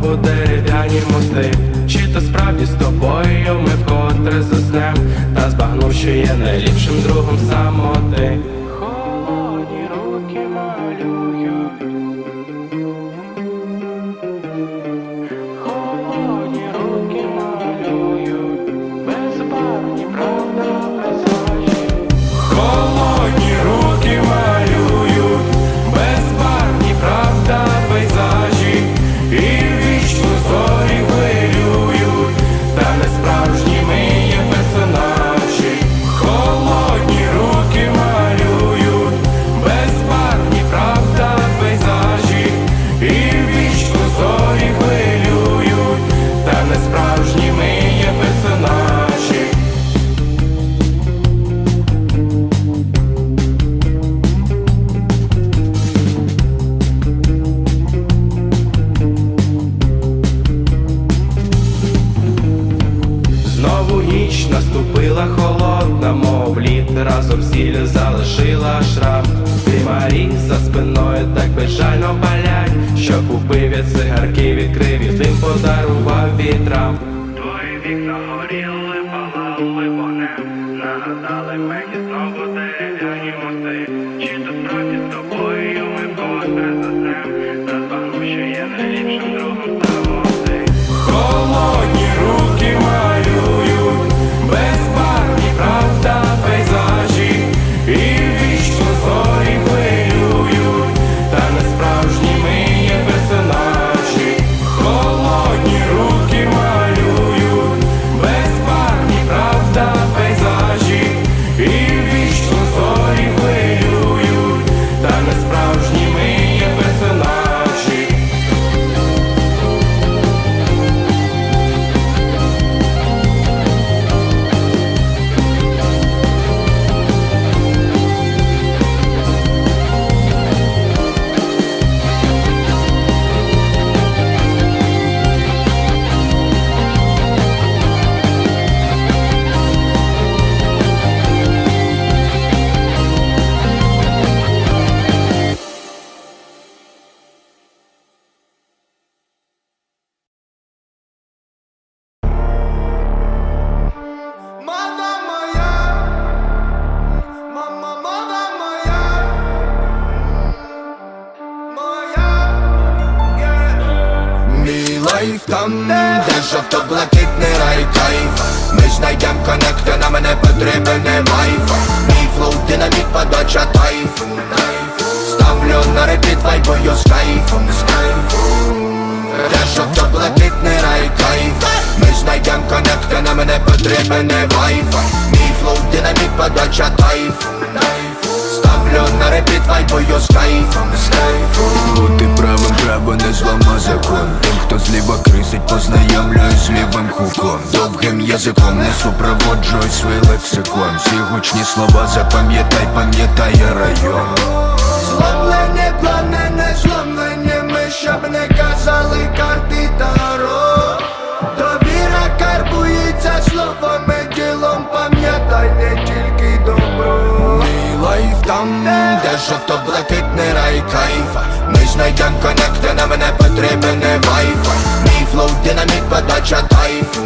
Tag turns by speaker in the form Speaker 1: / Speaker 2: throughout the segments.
Speaker 1: знову дерев'яні мости. Чи то справді з тобою ми вкотре заснем? Та збагнув, що є найліпшим другом самоти Нагадали мені знову
Speaker 2: там, де жовто-блакитний рай кайф. Ми знайдем коннекти, на мене потрібен не вайф Мій флоу, динаміт, подача тайфу. Ставлю на репіт вайбою з кайфом, з кайфом. Де жовто-блакитний рай кайф. Ми знайдем коннекти, на мене потрібен не вайфа Мій флоу, динаміт, подача тайф Ставлю на репіт йо з кайфом, з кайфом
Speaker 3: Бути правим, право не злама закон. Тим, хто зліва крисить, познайомлюю з лівим хуком Довгим язиком не супроводжуй свій лексикон. Всі гучні слова запам'ятай, пам'ятає район.
Speaker 2: Зломлені плани, не зломлені ми, щоб не жовто-блакитний рай кайфа. Ми знайдем коннекти, на мене потрібен вайфа. Мій флоу, динаміт, подача тайфу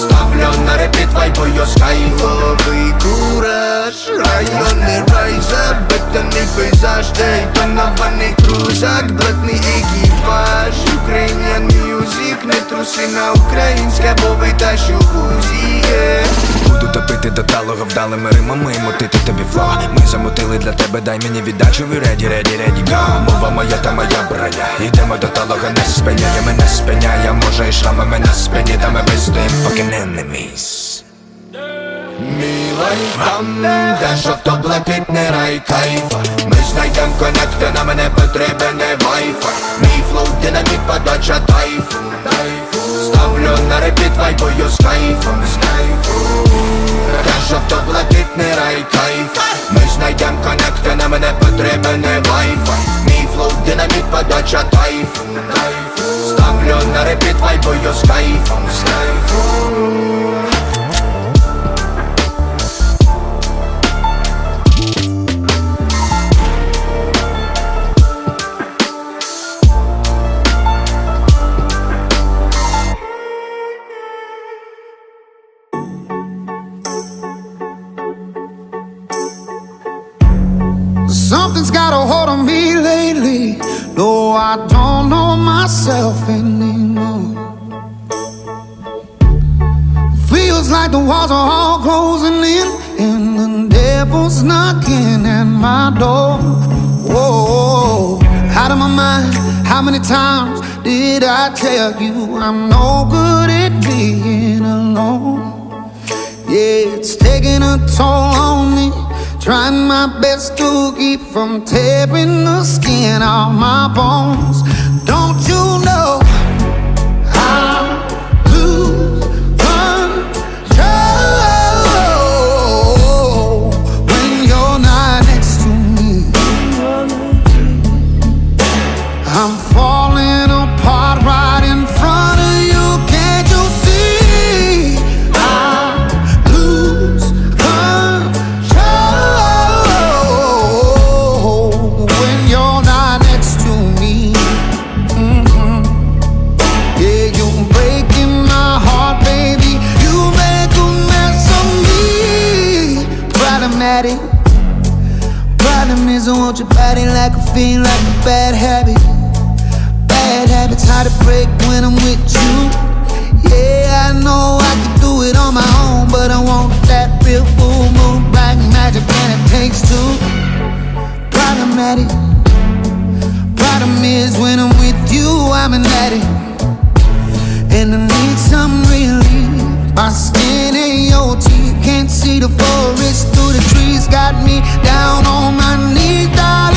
Speaker 2: Ставлю на репіт вайбою з кайфовий кураж Районний рай, забитаний пейзаж Де тонований крузак, блатний екіпаж. Ukrainian music, не труси на українське, бо витаж у узіє
Speaker 3: Буду топити до талого вдалими римами і мутити тобі фло Ми замутили для тебе, дай мені віддачу, ви реді, реді, реді, го Мова моя та моя броня. Йдемо до талого, не спиняє, мене спиняє Може і шрами мене спині, та ми вистоїм. Fucking enemies
Speaker 2: Мій лайф там, де жовто-блакитний рай кайфа. Ми знайдем коннекти, на мене потрібен вайфа. Мій флоу, динаміт, подача тайфу. Ставлю на репіт вайбою з кайфом, Де жовто-блакитний рай кайф
Speaker 4: like the walls are all closing in, and the devil's knocking at my door. Whoa, out of my mind. How many times did I tell you I'm no good at being alone? Yeah, it's taking a toll on me. Trying my best to keep from tearing the skin off my bones. Don't you? I'm falling. body. Problem is, when I'm with you, I'm an addict. And I need some relief. My skin and your teeth can't see the forest through the trees. Got me down on my knees, darling.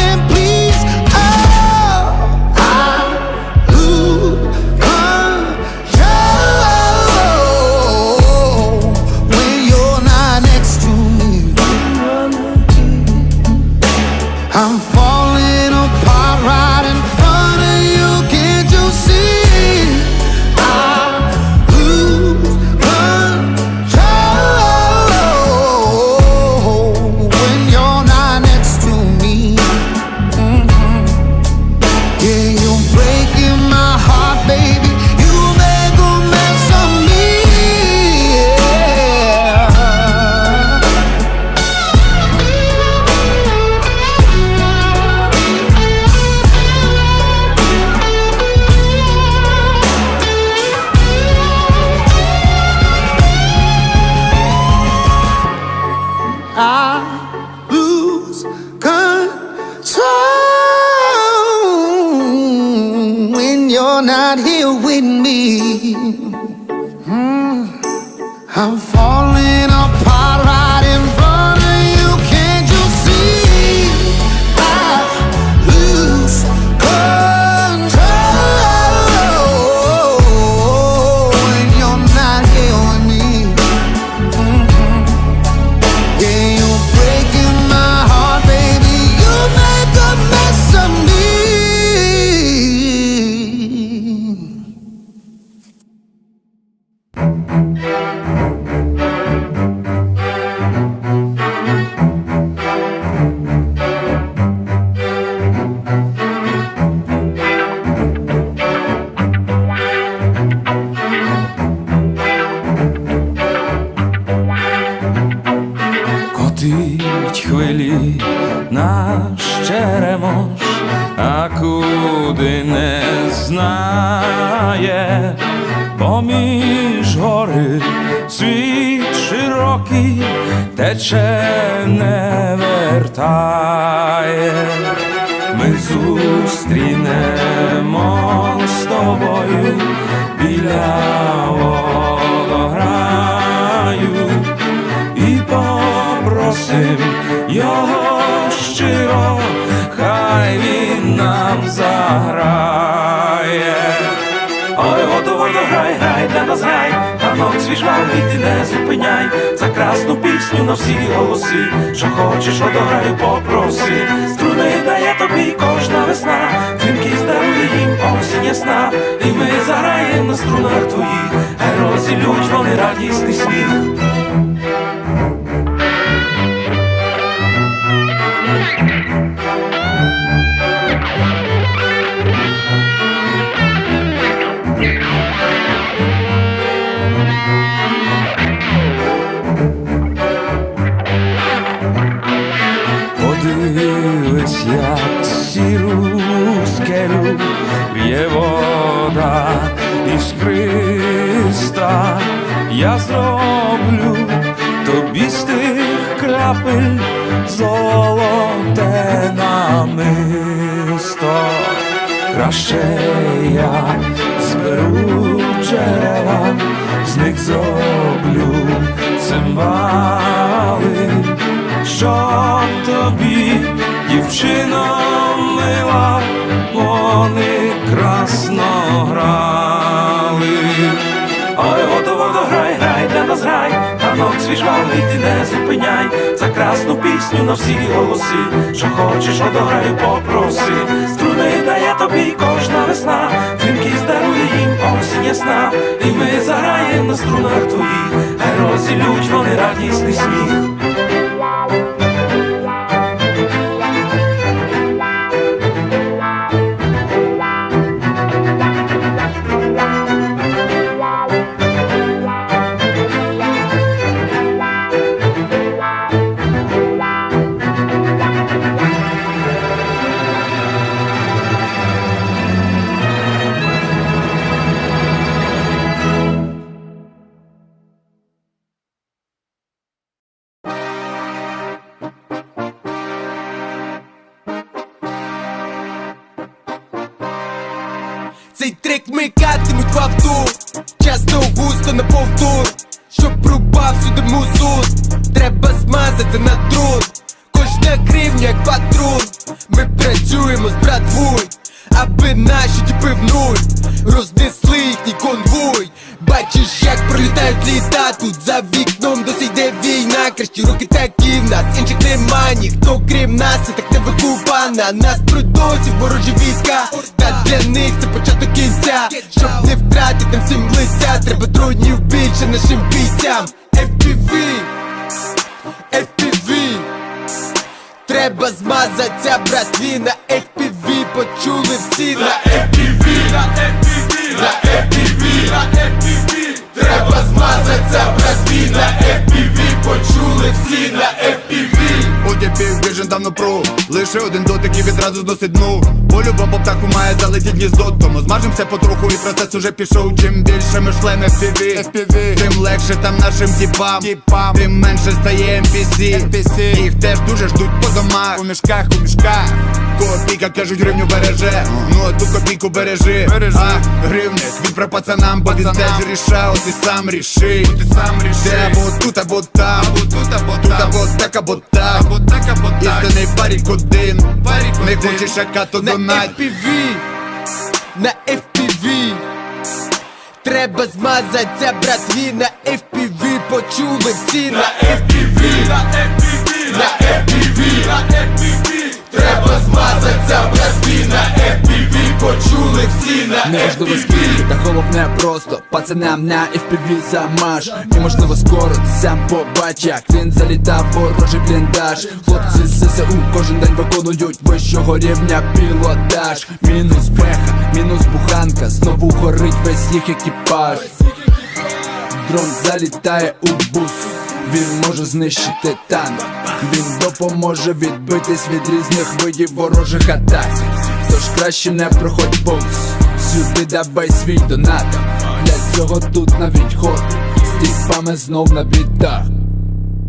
Speaker 4: you're not here with me. Mm, I'm falling.
Speaker 5: Давай ти не зупиняй за красну пісню
Speaker 6: на всі голоси, що хочеш, водограю, попроси, струни дає тобі кожна весна, дзвінки здарує їм осінь ясна, і ми заграємо на струнах твоїх, Герої лють, вони радісний сміх. Краще я зберу джерела, з них зроблю цимбали, щоб тобі, дівчино свіжвалий, ти не зупиняй, за красну пісню на всі голоси, що хочеш, одограю, попроси, струни дає тобі кожна весна, дзвінки здарує їм осінь ясна, і ми заграємо на струнах твоїх, Герої лють, вони радісний сміх.
Speaker 7: З братвою Аби наші тіпи в нуль Рознесли їхній конвой. Бачиш, як пролітають літа. Тут за вікном досі йде війна. Кращі роки такі в нас, інших нема. Ніхто крім нас, і так не викупана. Нас придосі ворожі війська. Та для них це початок кінця. Щоб не втратити всім лиця Треба дронів більше нашим бійцям. FPV Треба змазаться, братві, на FPV почули всі на FPV, на FPV, на FPV, на FPV Треба змазаться, братві, на FPV почули всі на FPV
Speaker 8: Одяпів Vision давно про Лише один дотик і відразу зносить дну. По-любому птаху має залетіть гніздо. Тому змажемося потроху і процес уже пішов. Чим більше ми шлем FPV, FPV Тим легше там нашим тіпам, тіпам. Тим менше стає NPC. NPC Їх теж дуже ждуть по домах. У мішках, у мішках. Копійка, кажуть, гривню береже. Ну а ту копійку бережи, бережи. А гривник він про пацанам, бо він теж рішав Ти сам ріши, ти сам ріши. Або тут, або там. Або тут, або тут, або так, або так. Або так, або так. Істинний барік один. Не хочеш шака, то
Speaker 7: на
Speaker 8: донать
Speaker 7: FPV, на FPV Треба змазаться, братві, на FPV почули всі на FPV, на FPV, на FPV, на FPV Треба змазаться, братві, на FPV почули всі на
Speaker 9: Неважливо скільки, та головне просто Пацанам на FPV замаж. І можливо скоро ти сам побач, як він залітав ворожий бліндаж. Хлопці з ЗСУ кожен день виконують вищого рівня пілотаж. Мінус пеха, мінус буханка, знову горить весь їх екіпаж. Дрон залітає у бус, він може знищити танк, він допоможе відбитись від різних видів ворожих атак. Тож краще не проходь повз, сюди давай свій донат. Для цього тут навіть ход, з тіпами знов на бідах.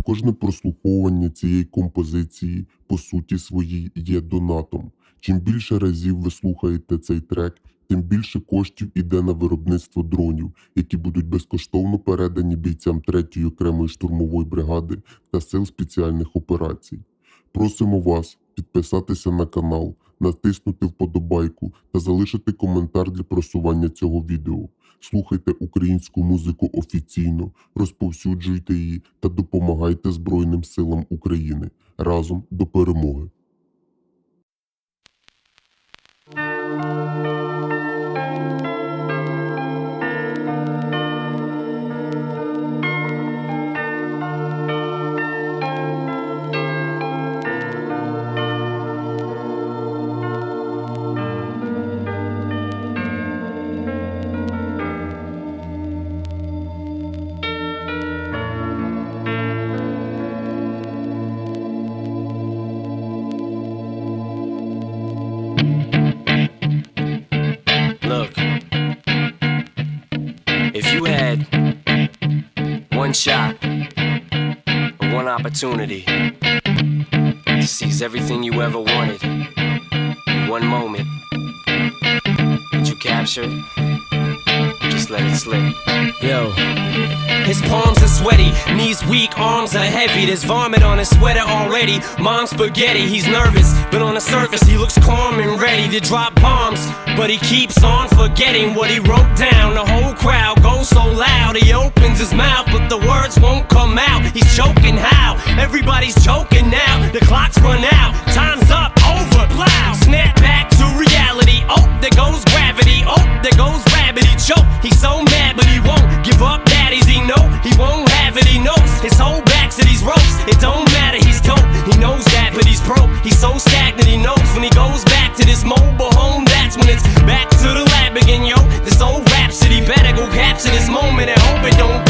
Speaker 10: Кожне прослуховування цієї композиції по суті своїй є донатом. Чим більше разів ви слухаєте цей трек, тим більше коштів іде на виробництво дронів, які будуть безкоштовно передані бійцям 3-ї окремої штурмової бригади та сил спеціальних операцій. Просимо вас підписатися на канал, натиснути вподобайку та залишити коментар для просування цього відео. Слухайте українську музику офіційно, розповсюджуйте її та допомагайте Збройним силам України разом до перемоги.
Speaker 11: Shot one opportunity to seize everything you ever wanted in one moment, would you capture Let it slip.
Speaker 1: Yo. His palms are sweaty, knees weak, arms are heavy. There's vomit on his sweater already. Mom's spaghetti, he's nervous, but on the surface he looks calm and ready to drop bombs. But he keeps on forgetting what he wrote down. The whole crowd goes so loud, he opens his mouth, but the words won't come out. He's choking how? Everybody's choking now. The clock's run out, time's up, over. Snap back to reality. Oh, there goes choke. He's so mad, but he won't give up. Daddies, he know he won't have it. He knows his whole back to these ropes. It don't matter. He's dope. He knows that, but he's broke. He's so stagnant. He knows when he goes back to this mobile home. That's when it's back to the lab again, yo. This old rhapsody better go capture this moment and hope it don't.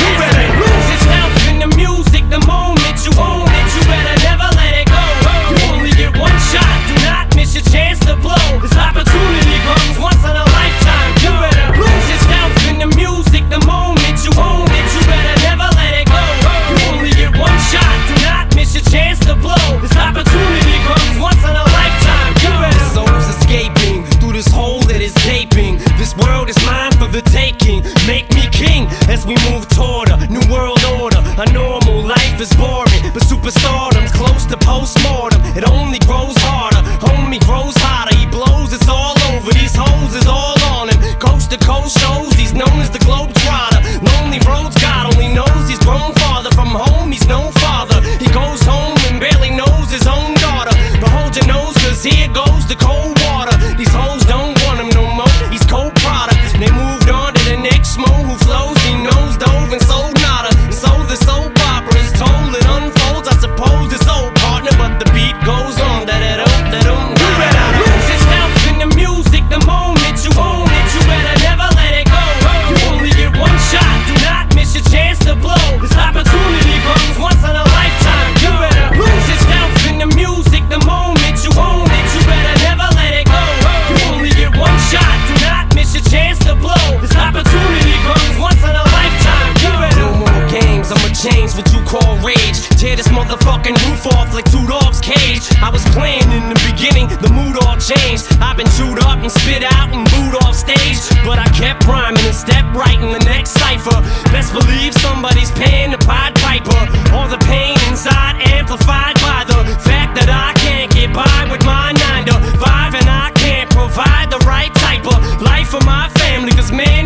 Speaker 1: Cage. I was playing in the beginning, the mood all changed. I've been chewed up and spit out and booed off stage. But I kept rhyming and stepped right in the next cipher. Best believe somebody's paying the Pied Piper. All the pain inside amplified by the fact that I can't get by with my 9 to 5 and I can't provide the right type of life for my family. Cause man,